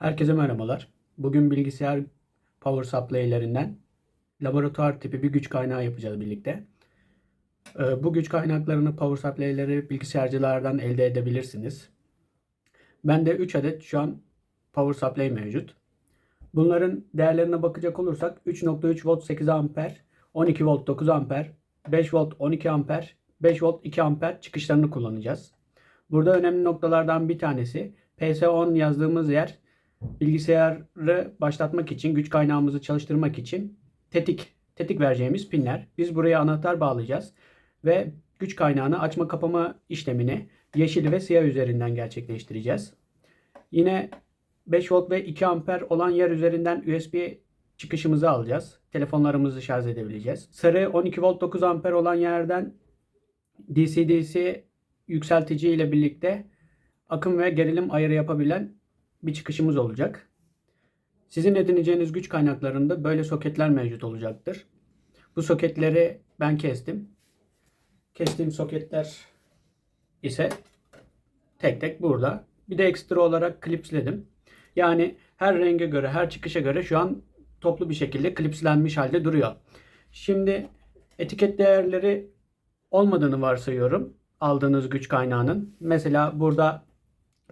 Herkese merhabalar. Bugün bilgisayar power supply'lerinden laboratuvar tipi bir güç kaynağı yapacağız birlikte. Ee, Bu güç kaynaklarını power supply'leri bilgisayarcılardan elde edebilirsiniz. Bende 3 adet şu an power supply mevcut. Bunların değerlerine bakacak olursak 3.3 volt 8 amper, 12 volt 9 amper, 5 volt 12 amper, 5 volt 2 amper çıkışlarını kullanacağız. Burada önemli noktalardan bir tanesi PS10 yazdığımız yer bilgisayarı başlatmak için, güç kaynağımızı çalıştırmak için tetik tetik vereceğimiz pinler. Biz buraya anahtar bağlayacağız ve güç kaynağını açma kapama işlemini yeşil ve siyah üzerinden gerçekleştireceğiz. Yine 5 volt ve 2 amper olan yer üzerinden USB çıkışımızı alacağız. Telefonlarımızı şarj edebileceğiz. Sarı 12 volt 9 amper olan yerden DC-DC yükseltici ile birlikte akım ve gerilim ayarı yapabilen bir çıkışımız olacak. Sizin edineceğiniz güç kaynaklarında böyle soketler mevcut olacaktır. Bu soketleri ben kestim. Kestiğim soketler ise tek tek burada. Bir de ekstra olarak klipsledim. Yani her renge göre, her çıkışa göre şu an toplu bir şekilde klipslenmiş halde duruyor. Şimdi etiket değerleri olmadığını varsayıyorum aldığınız güç kaynağının. Mesela burada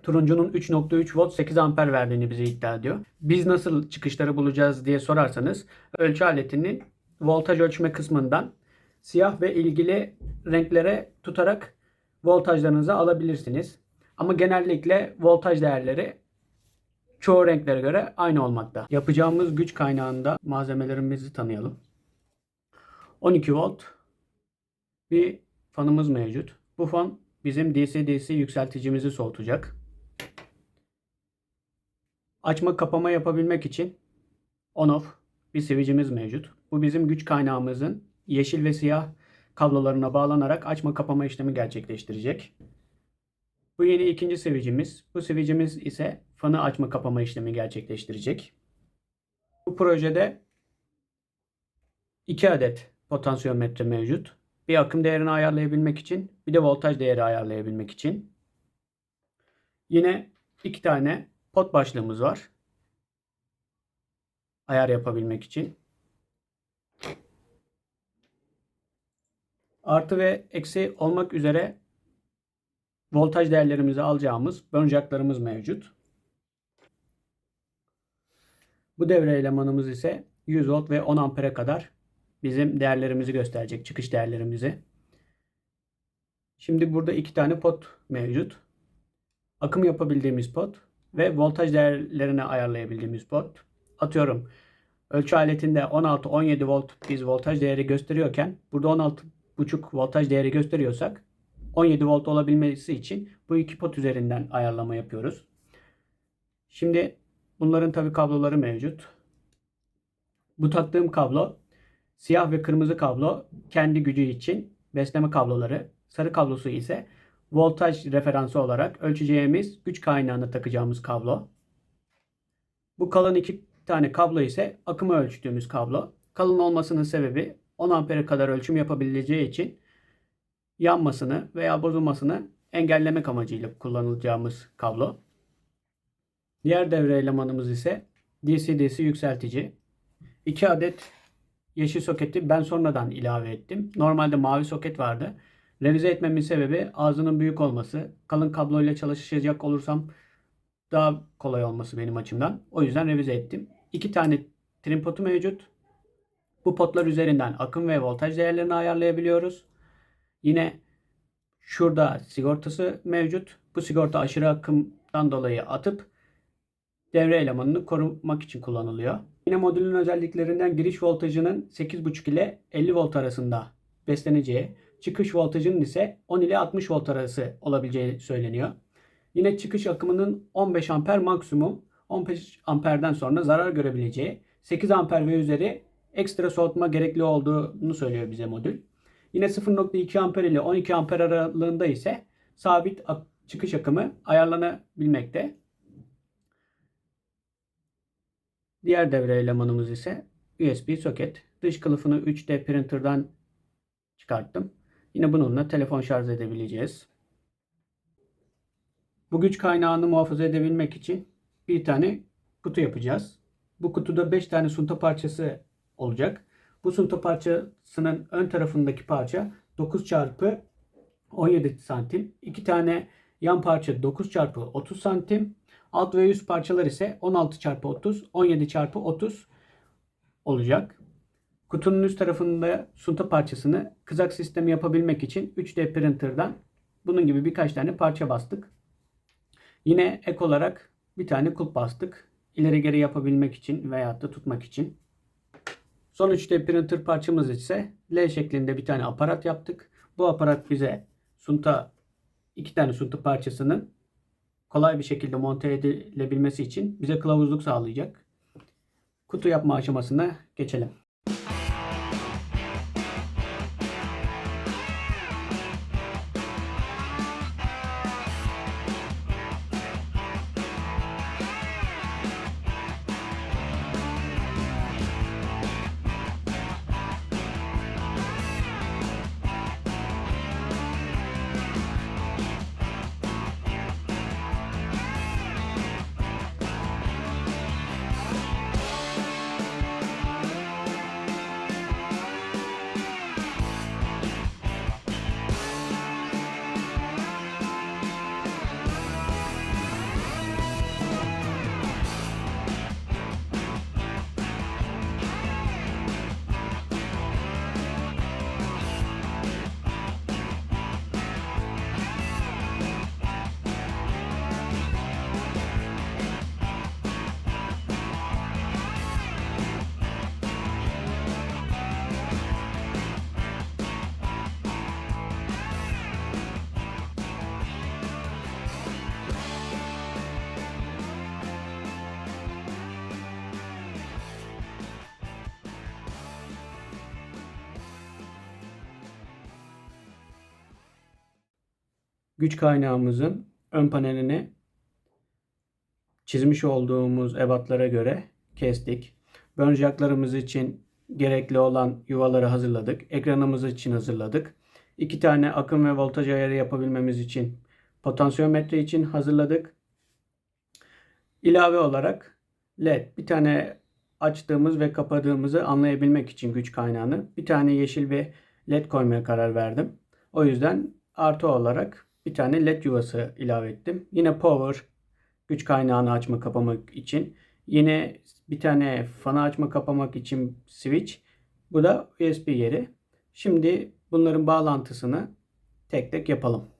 turuncunun 3.3 volt 8 amper verdiğini bize iddia ediyor. Biz nasıl çıkışları bulacağız diye sorarsanız ölçü aletinin voltaj ölçme kısmından siyah ve ilgili renklere tutarak voltajlarınızı alabilirsiniz. Ama genellikle voltaj değerleri çoğu renklere göre aynı olmakta. Yapacağımız güç kaynağında malzemelerimizi tanıyalım. 12 volt bir fanımız mevcut. Bu fan bizim DC-DC yükselticimizi soğutacak. Açma kapama yapabilmek için on-off bir switch'imiz mevcut. Bu bizim güç kaynağımızın yeşil ve siyah kablolarına bağlanarak açma kapama işlemi gerçekleştirecek. Bu yeni ikinci switch'imiz. Bu switch'imiz ise fanı açma kapama işlemi gerçekleştirecek. Bu projede 2 adet potansiyometre mevcut. Bir akım değerini ayarlayabilmek için, bir de voltaj değeri ayarlayabilmek için. Yine iki tane pot başlığımız var. Ayar yapabilmek için. Artı ve eksi olmak üzere voltaj değerlerimizi alacağımız böncaklarımız mevcut. Bu devre elemanımız ise 100 volt ve 10 ampere kadar bizim değerlerimizi gösterecek. Çıkış değerlerimizi. Şimdi burada iki tane pot mevcut. Akım yapabildiğimiz pot ve voltaj değerlerini ayarlayabildiğimiz pot. Atıyorum ölçü aletinde 16-17 volt biz voltaj değeri gösteriyorken burada 16,5 voltaj değeri gösteriyorsak 17 volt olabilmesi için bu iki pot üzerinden ayarlama yapıyoruz. Şimdi bunların tabi kabloları mevcut. Bu taktığım kablo siyah ve kırmızı kablo kendi gücü için besleme kabloları. Sarı kablosu ise voltaj referansı olarak ölçeceğimiz güç kaynağına takacağımız kablo. Bu kalın iki tane kablo ise akımı ölçtüğümüz kablo. Kalın olmasının sebebi 10 ampere kadar ölçüm yapabileceği için yanmasını veya bozulmasını engellemek amacıyla kullanılacağımız kablo. Diğer devre elemanımız ise DC-DC yükseltici. 2 adet yeşil soketi ben sonradan ilave ettim. Normalde mavi soket vardı. Revize etmemin sebebi ağzının büyük olması. Kalın kabloyla çalışacak olursam daha kolay olması benim açımdan. O yüzden revize ettim. İki tane trim potu mevcut. Bu potlar üzerinden akım ve voltaj değerlerini ayarlayabiliyoruz. Yine şurada sigortası mevcut. Bu sigorta aşırı akımdan dolayı atıp devre elemanını korumak için kullanılıyor. Yine modülün özelliklerinden giriş voltajının 8.5 ile 50 volt arasında besleneceği, çıkış voltajının ise 10 ile 60 volt arası olabileceği söyleniyor. Yine çıkış akımının 15 amper maksimum 15 amperden sonra zarar görebileceği 8 amper ve üzeri ekstra soğutma gerekli olduğunu söylüyor bize modül. Yine 0.2 amper ile 12 amper aralığında ise sabit çıkış akımı ayarlanabilmekte. Diğer devre elemanımız ise USB soket. Dış kılıfını 3D printer'dan çıkarttım. Yine bununla telefon şarj edebileceğiz. Bu güç kaynağını muhafaza edebilmek için bir tane kutu yapacağız. Bu kutuda 5 tane sunta parçası olacak. Bu sunta parçasının ön tarafındaki parça 9 çarpı 17 santim. 2 tane yan parça 9 çarpı 30 santim. Alt ve üst parçalar ise 16 çarpı 30, 17 çarpı 30 olacak. Kutunun üst tarafında sunta parçasını kızak sistemi yapabilmek için 3D printer'dan bunun gibi birkaç tane parça bastık. Yine ek olarak bir tane kulp bastık. İleri geri yapabilmek için veyahut da tutmak için. Son 3D printer parçamız ise L şeklinde bir tane aparat yaptık. Bu aparat bize sunta iki tane sunta parçasının kolay bir şekilde monte edilebilmesi için bize kılavuzluk sağlayacak. Kutu yapma aşamasına geçelim. Güç kaynağımızın ön panelini çizmiş olduğumuz ebatlara göre kestik. Bönceklerimiz için gerekli olan yuvaları hazırladık. Ekranımız için hazırladık. İki tane akım ve voltaj ayarı yapabilmemiz için potansiyometre için hazırladık. İlave olarak LED bir tane açtığımız ve kapadığımızı anlayabilmek için güç kaynağını bir tane yeşil bir LED koymaya karar verdim. O yüzden artı olarak bir tane led yuvası ilave ettim. Yine power güç kaynağını açma kapamak için. Yine bir tane fanı açma kapamak için switch. Bu da USB yeri. Şimdi bunların bağlantısını tek tek yapalım.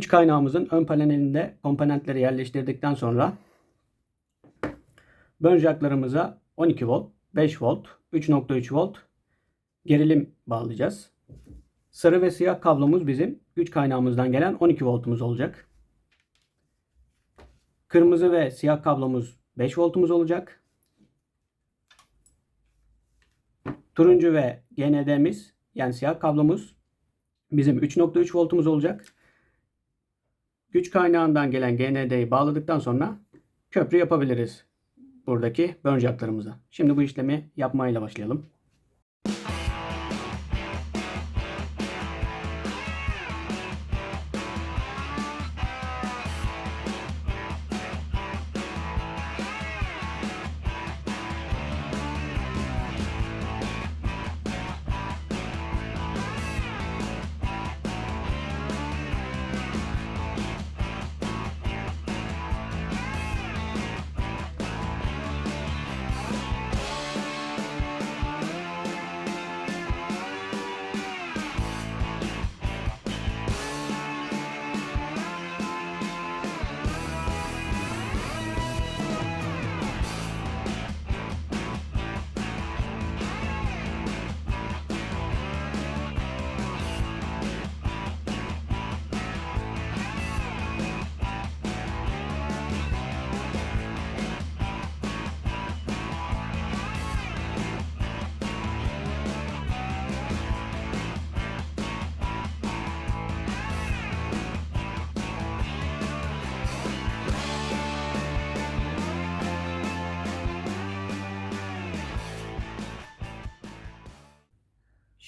Güç kaynağımızın ön panelinde komponentleri yerleştirdikten sonra bön jacklarımıza 12 volt, 5 volt, 3.3 volt gerilim bağlayacağız. Sarı ve siyah kablomuz bizim güç kaynağımızdan gelen 12 voltumuz olacak. Kırmızı ve siyah kablomuz 5 voltumuz olacak. Turuncu ve GND'miz yani siyah kablomuz bizim 3.3 voltumuz olacak. Güç kaynağından gelen GND'yi bağladıktan sonra köprü yapabiliriz buradaki böncaklarımıza. Şimdi bu işlemi yapmayla başlayalım.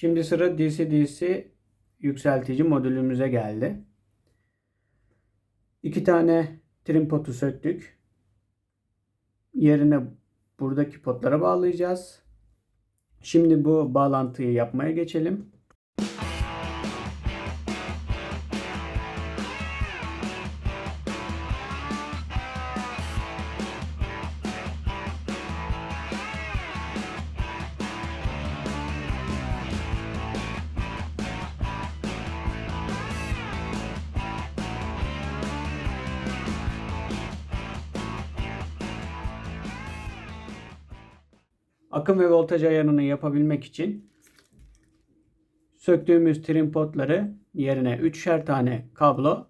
Şimdi sıra DC-DC yükseltici modülümüze geldi. İki tane trim potu söktük. Yerine buradaki potlara bağlayacağız. Şimdi bu bağlantıyı yapmaya geçelim. Akım ve voltaj ayarını yapabilmek için söktüğümüz trim potları yerine 3'er tane kablo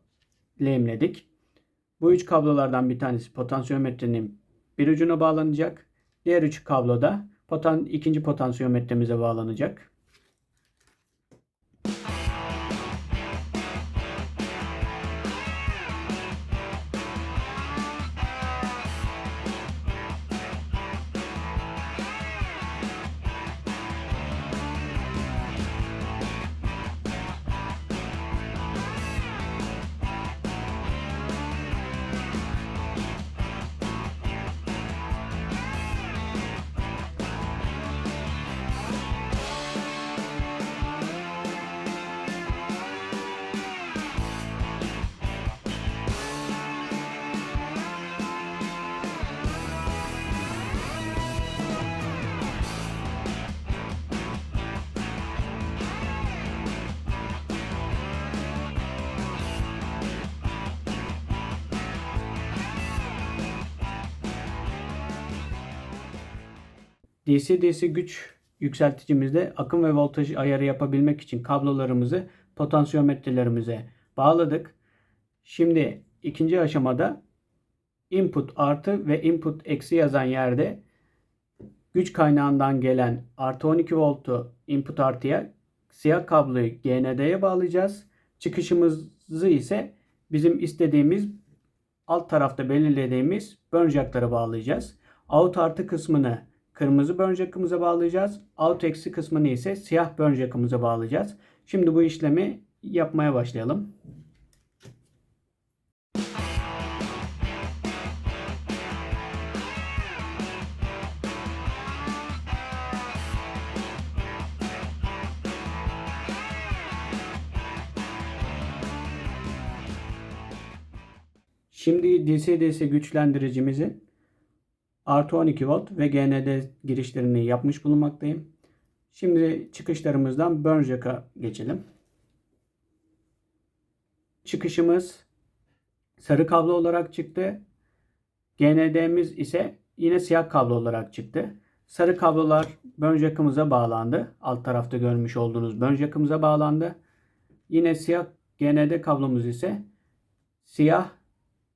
lehimledik. Bu üç kablolardan bir tanesi potansiyometrenin bir ucuna bağlanacak. Diğer üç kablo da potan, ikinci potansiyometremize bağlanacak. DC-DC güç yükselticimizde akım ve voltaj ayarı yapabilmek için kablolarımızı potansiyometrelerimize bağladık. Şimdi ikinci aşamada input artı ve input eksi yazan yerde güç kaynağından gelen artı 12 voltu input artıya siyah kabloyu GND'ye bağlayacağız. Çıkışımızı ise bizim istediğimiz alt tarafta belirlediğimiz burn jack'lara bağlayacağız. Out artı kısmını kırmızı burn jack'ımıza bağlayacağız. Out eksi kısmını ise siyah burn jack'ımıza bağlayacağız. Şimdi bu işlemi yapmaya başlayalım. Şimdi DC-DC güçlendiricimizin artı 12 volt ve GND girişlerini yapmış bulunmaktayım. Şimdi çıkışlarımızdan burn jack'a geçelim. Çıkışımız sarı kablo olarak çıktı. GND'miz ise yine siyah kablo olarak çıktı. Sarı kablolar burn jack'ımıza bağlandı. Alt tarafta görmüş olduğunuz burn jack'ımıza bağlandı. Yine siyah GND kablomuz ise siyah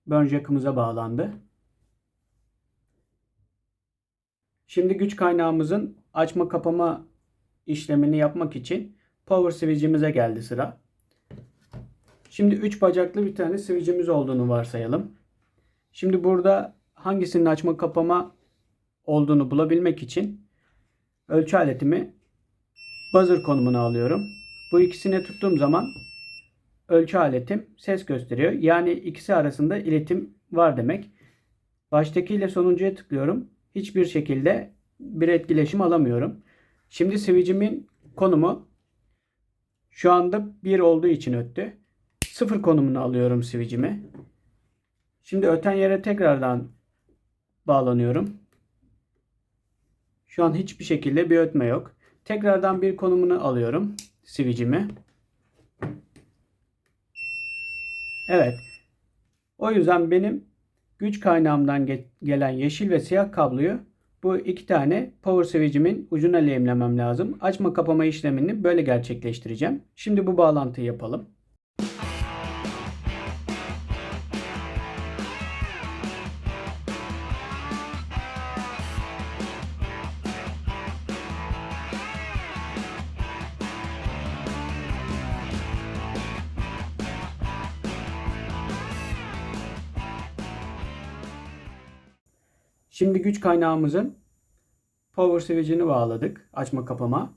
burn jack'ımıza bağlandı. Şimdi güç kaynağımızın açma kapama işlemini yapmak için power switch'imize geldi sıra. Şimdi 3 bacaklı bir tane switch'imiz olduğunu varsayalım. Şimdi burada hangisinin açma kapama olduğunu bulabilmek için ölçü aletimi buzzer konumuna alıyorum. Bu ikisini tuttuğum zaman ölçü aletim ses gösteriyor. Yani ikisi arasında iletim var demek. Baştaki ile sonuncuya tıklıyorum. Hiçbir şekilde bir etkileşim alamıyorum. Şimdi switch'imin konumu şu anda 1 olduğu için öttü. 0 konumunu alıyorum switch'imi. Şimdi öten yere tekrardan bağlanıyorum. Şu an hiçbir şekilde bir ötme yok. Tekrardan bir konumunu alıyorum switch'imi. Evet. O yüzden benim güç kaynağımdan ge- gelen yeşil ve siyah kabloyu bu iki tane power switch'imin ucuna lehimlemem lazım. Açma kapama işlemini böyle gerçekleştireceğim. Şimdi bu bağlantıyı yapalım. Şimdi güç kaynağımızın power switch'ini bağladık. Açma kapama.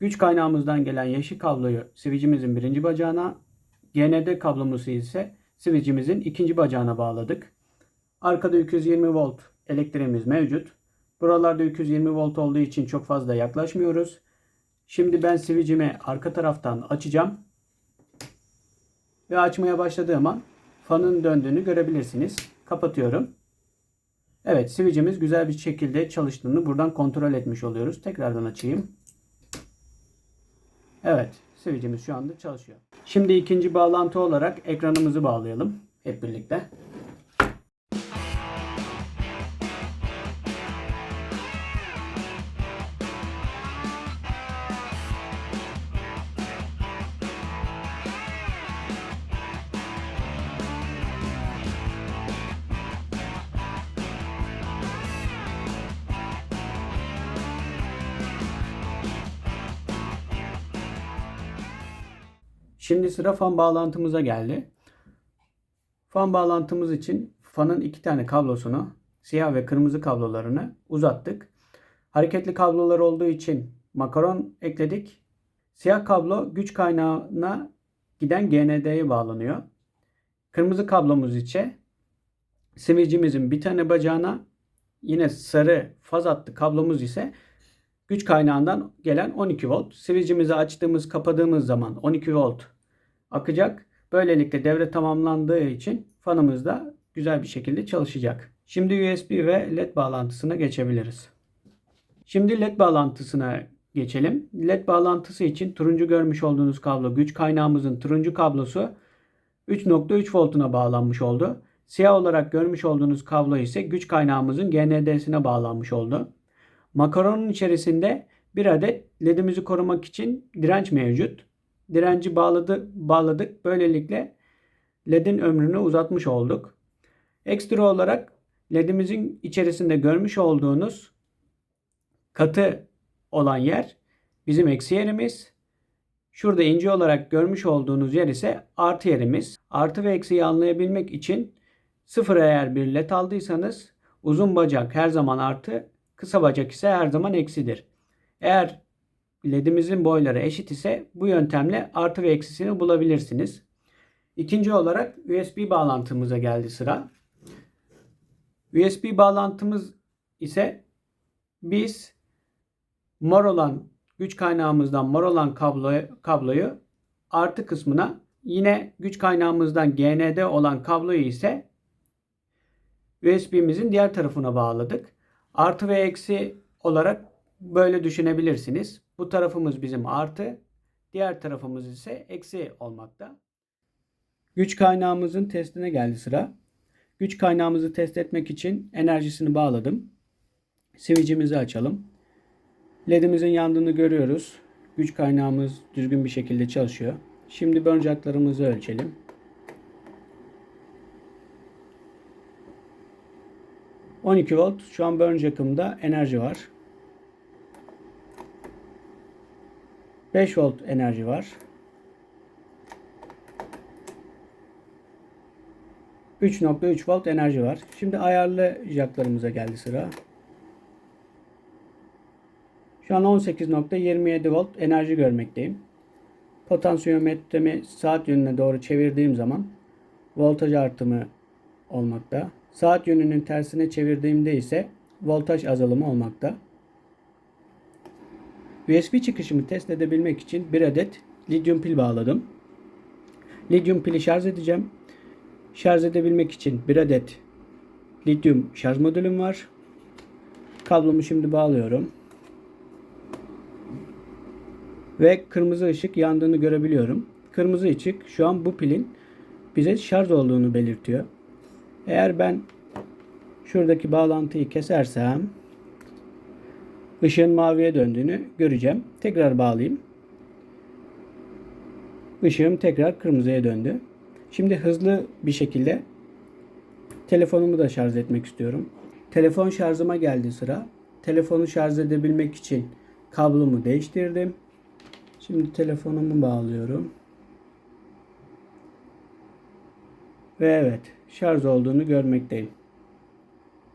Güç kaynağımızdan gelen yeşil kabloyu switch'imizin birinci bacağına, GND kablomuzu ise switch'imizin ikinci bacağına bağladık. Arkada 220 volt elektriğimiz mevcut. Buralarda 220 volt olduğu için çok fazla yaklaşmıyoruz. Şimdi ben switch'imi arka taraftan açacağım. Ve açmaya başladığım an fanın döndüğünü görebilirsiniz. Kapatıyorum. Evet switch'imiz güzel bir şekilde çalıştığını buradan kontrol etmiş oluyoruz. Tekrardan açayım. Evet switch'imiz şu anda çalışıyor. Şimdi ikinci bağlantı olarak ekranımızı bağlayalım hep birlikte. Şimdi sıra fan bağlantımıza geldi. Fan bağlantımız için fanın iki tane kablosunu, siyah ve kırmızı kablolarını uzattık. Hareketli kablolar olduğu için makaron ekledik. Siyah kablo güç kaynağına giden GND'ye bağlanıyor. Kırmızı kablomuz içe switch'imizin bir tane bacağına yine sarı faz hattı kablomuz ise güç kaynağından gelen 12 volt. Switch'imizi açtığımız kapadığımız zaman 12 volt akacak. Böylelikle devre tamamlandığı için fanımız da güzel bir şekilde çalışacak. Şimdi USB ve LED bağlantısına geçebiliriz. Şimdi LED bağlantısına geçelim. LED bağlantısı için turuncu görmüş olduğunuz kablo güç kaynağımızın turuncu kablosu 3.3 voltuna bağlanmış oldu. Siyah olarak görmüş olduğunuz kablo ise güç kaynağımızın GND'sine bağlanmış oldu. Makaronun içerisinde bir adet ledimizi korumak için direnç mevcut. Direnci bağladı, bağladık. Böylelikle ledin ömrünü uzatmış olduk. Ekstra olarak ledimizin içerisinde görmüş olduğunuz katı olan yer bizim eksi yerimiz. Şurada ince olarak görmüş olduğunuz yer ise artı yerimiz. Artı ve eksiyi anlayabilmek için sıfır eğer bir led aldıysanız uzun bacak her zaman artı, kısa bacak ise her zaman eksidir. Eğer ledimizin boyları eşit ise bu yöntemle artı ve eksisini bulabilirsiniz. İkinci olarak USB bağlantımıza geldi sıra. USB bağlantımız ise biz mor olan güç kaynağımızdan mor olan kabloyu, kabloyu artı kısmına yine güç kaynağımızdan GND olan kabloyu ise USB'mizin diğer tarafına bağladık. Artı ve eksi olarak böyle düşünebilirsiniz. Bu tarafımız bizim artı, diğer tarafımız ise eksi olmakta. Güç kaynağımızın testine geldi sıra. Güç kaynağımızı test etmek için enerjisini bağladım. Switch'imizi açalım. LED'imizin yandığını görüyoruz. Güç kaynağımız düzgün bir şekilde çalışıyor. Şimdi burn jacklarımızı ölçelim. ...12 volt. Şu an burn enerji var. 5 volt enerji var. 3.3 volt enerji var. Şimdi ayarlı jacklarımıza geldi sıra. Şu an 18.27 volt enerji görmekteyim. Potansiyometremi saat yönüne doğru çevirdiğim zaman voltaj artımı olmakta. Saat yönünün tersine çevirdiğimde ise voltaj azalımı olmakta. USB çıkışımı test edebilmek için bir adet lityum pil bağladım. Lityum pili şarj edeceğim. Şarj edebilmek için bir adet lityum şarj modülüm var. Kablomu şimdi bağlıyorum. Ve kırmızı ışık yandığını görebiliyorum. Kırmızı ışık şu an bu pilin bize şarj olduğunu belirtiyor. Eğer ben şuradaki bağlantıyı kesersem ışığın maviye döndüğünü göreceğim. Tekrar bağlayayım. Işığım tekrar kırmızıya döndü. Şimdi hızlı bir şekilde telefonumu da şarj etmek istiyorum. Telefon şarjıma geldi sıra. Telefonu şarj edebilmek için kablomu değiştirdim. Şimdi telefonumu bağlıyorum. Ve evet şarj olduğunu görmekteyim.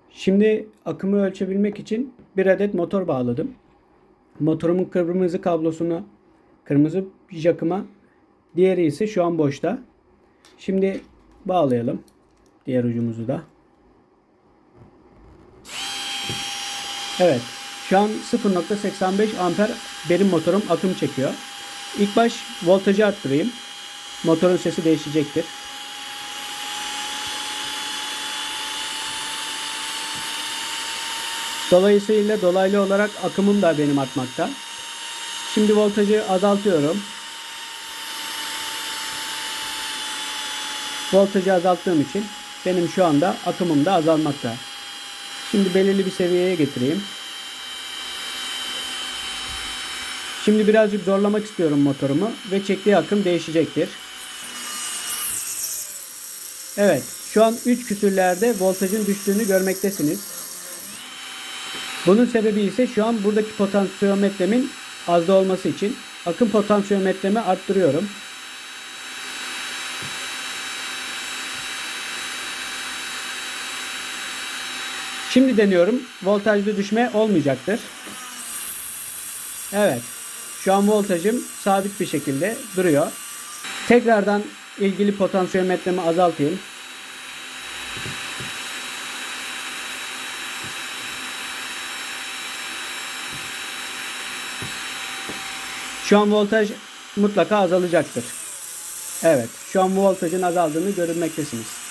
Şimdi akımı ölçebilmek için bir adet motor bağladım. motorumun kırmızı kablosunu kırmızı jakıma diğeri ise şu an boşta. Şimdi bağlayalım diğer ucumuzu da. Evet. Şu an 0.85 amper benim motorum akım çekiyor. İlk baş voltajı arttırayım. Motorun sesi değişecektir. Dolayısıyla dolaylı olarak akımım da benim artmakta. Şimdi voltajı azaltıyorum. Voltajı azalttığım için benim şu anda akımım da azalmakta. Şimdi belirli bir seviyeye getireyim. Şimdi birazcık zorlamak istiyorum motorumu ve çektiği akım değişecektir. Evet, şu an 3 küsürlerde voltajın düştüğünü görmektesiniz. Bunun sebebi ise şu an buradaki potansiyometremin azda olması için akım potansiyometremi arttırıyorum. Şimdi deniyorum. Voltajda düşme olmayacaktır. Evet. Şu an voltajım sabit bir şekilde duruyor. Tekrardan ilgili potansiyometremi azaltayım. Şu an voltaj mutlaka azalacaktır. Evet. Şu an voltajın azaldığını görmektesiniz.